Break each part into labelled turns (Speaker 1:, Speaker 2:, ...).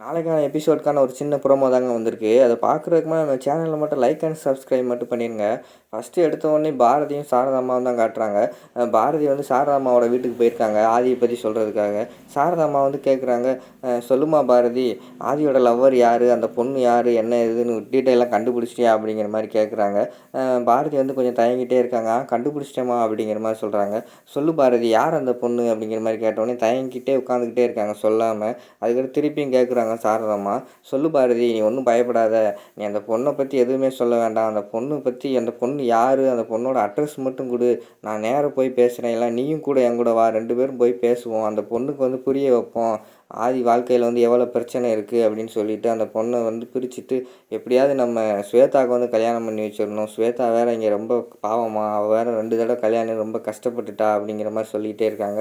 Speaker 1: நாளைக்கான எபிசோட்கான ஒரு சின்ன ப்ரோமோ தாங்க வந்திருக்கு. அதை பார்க்குறதுக்கு நம்ம சேனலில் மட்டும் லைக் அண்ட் சப்ஸ்கிரைப் மட்டும் பண்ணிடுங்க ஃபஸ்ட்டு எடுத்த உடனே பாரதியும் சாரதாம்மாவும் தான் காட்டுறாங்க. பாரதி வந்து சாரதாம்மாவோட வீட்டுக்கு போயிருக்காங்க ஆதியை பற்றி சொல்கிறதுக்காக சாரதாம்மா வந்து கேட்குறாங்க சொல்லுமா பாரதி ஆதியோட லவ்வர் யார் அந்த பொண்ணு யார் என்ன இதுன்னு டீட்டெயிலாக கண்டுபிடிச்சிட்டியா அப்படிங்கிற மாதிரி கேட்குறாங்க பாரதி வந்து கொஞ்சம் தயங்கிட்டே இருக்காங்க. கண்டுபிடிச்சிட்டேமா அப்படிங்கிற மாதிரி சொல்கிறாங்க சொல்லு பாரதி யார் அந்த பொண்ணு அப்படிங்கிற மாதிரி கேட்டோடனே தயங்கிட்டே உட்காந்துக்கிட்டே இருக்காங்க சொல்லாமல் அதுக்கடுத்து திருப்பியும் கேட்குறாங்க சாரதாம்மா சொல்லு பாரதி நீ ஒன்றும் பயப்படாத. நீ அந்த பொண்ணை பற்றி எதுவுமே சொல்ல வேண்டாம். அந்த பொண்ணு பற்றி அந்த பொண்ணு யார்? அந்த பொண்ணோட அட்ரஸ் மட்டும் கொடு. நான் நேராக போய் பேசுகிறேன் இல்லை நீயும் கூட என் கூட வா. ரெண்டு பேரும் போய் பேசுவோம். அந்த பொண்ணுக்கு வந்து புரிய வைப்போம். ஆதி வாழ்க்கையில் வந்து எவ்வளோ பிரச்சனை இருக்குது அப்படின்னு சொல்லிட்டு அந்த பொண்ணை வந்து பிரிச்சுட்டு எப்படியாவது நம்ம ஸ்வேதாவுக்கு வந்து கல்யாணம் பண்ணி வச்சிடணும். ஸ்வேதா வேறு இங்கே ரொம்ப பாவமா. அவள் வேற ரெண்டு தடவை கல்யாணம் ரொம்ப கஷ்டப்பட்டுட்டா அப்படிங்கிற மாதிரி சொல்லிகிட்டே இருக்காங்க.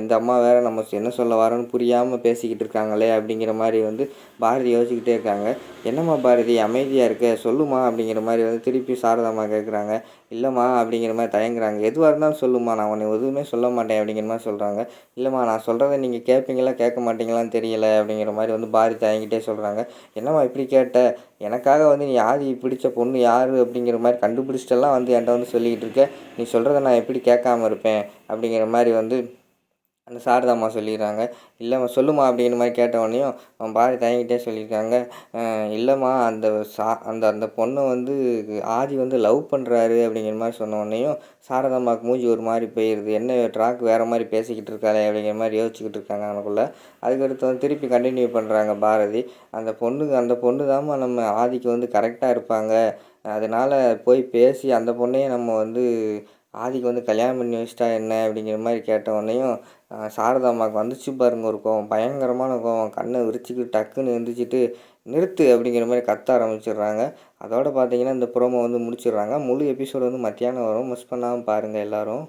Speaker 1: இந்த அம்மா வேறு நம்ம என்ன சொல்ல வரோன்னு புரியாமல் பேசிக்கிட்டு இருக்காங்களே அப்படிங்கிற மாதிரி வந்து பாரதி யோசிச்சுக்கிட்டே இருக்காங்க. என்னம்மா பாரதி அமைதியாக இருக்க? சொல்லுமா? அப்படிங்கிற மாதிரி வந்து திருப்பி சாரதாம்மா கேட்குறாங்க இல்லைம்மா அப்படிங்கிற மாதிரி தயங்குறாங்க. எதுவாக இருந்தாலும் சொல்லுமா நான் உன்னை எதுவுமே சொல்ல மாட்டேன் அப்படிங்கிற மாதிரி சொல்கிறாங்க இல்லைம்மா நான் சொல்கிறத நீங்கள் கேட்பீங்களா கேட்க மாட்டீங்களான்னு தெரியல அப்படிங்கிற மாதிரி வந்து பாரதி தயங்கிட்டே சொல்கிறாங்க என்னம்மா இப்படி கேட்ட? எனக்காக வந்து நீ ஆதி பிடிச்ச பொண்ணு யார்? அப்படிங்கிற மாதிரி கண்டுபிடிச்சிட்டெல்லாம் வந்து என்கிட்ட வந்து சொல்லிக்கிட்டு இருக்க. நீ சொல்கிறத நான் எப்படி கேட்காம இருப்பேன்? அப்படிங்கிற மாதிரி வந்து அந்த சாரதாம்மா சொல்லிடுறாங்க இல்லைம்மா சொல்லுமா அப்படிங்கிற மாதிரி கேட்ட அவன் பாரதி தயங்கிட்டே சொல்லியிருக்காங்க. இல்லைம்மா அந்த சா அந்த அந்த பொண்ணை வந்து ஆதி வந்து லவ் பண்ணுறாரு அப்படிங்கிற மாதிரி சொன்னோடனையும் சாரதாம்மாவுக்கு மூஞ்சி ஒரு மாதிரி போயிடுது என்ன ட்ராக் வேறு மாதிரி பேசிக்கிட்டு இருக்காளே அப்படிங்கிற மாதிரி யோசிச்சுக்கிட்டு இருக்காங்க அவனுக்குள்ள. அதுக்கடுத்து வந்து திருப்பி கண்டினியூ பண்ணுறாங்க பாரதி. அந்த பொண்ணுக்கு அந்த பொண்ணு தாம்மா நம்ம ஆதிக்கு வந்து கரெக்டாக இருப்பாங்க. அதனால் போய் பேசி அந்த பொண்ணையே நம்ம வந்து ஆதிக்கு வந்து கல்யாணம் பண்ணி வச்சிட்டா என்ன அப்படிங்கிற மாதிரி கேட்ட உடனேயும் சாரதா அம்மாவுக்கு வந்துச்சு பாருங்க ஒரு கோவம். பயங்கரமான கோவம். கண்ணை விரிச்சிக்கிட்டு டக்குன்னு எந்திரிச்சிட்டு நிறுத்து அப்படிங்கிற மாதிரி கத்த ஆரம்பிச்சிடுறாங்க. அதோட பார்த்தீங்கன்னா இந்த ப்ரோமோ வந்து முடிச்சிடுறாங்க. முழு எபிசோடு வந்து மத்தியானம் வரும். மிஸ் பண்ணாமல் பாருங்கள் எல்லோரும்.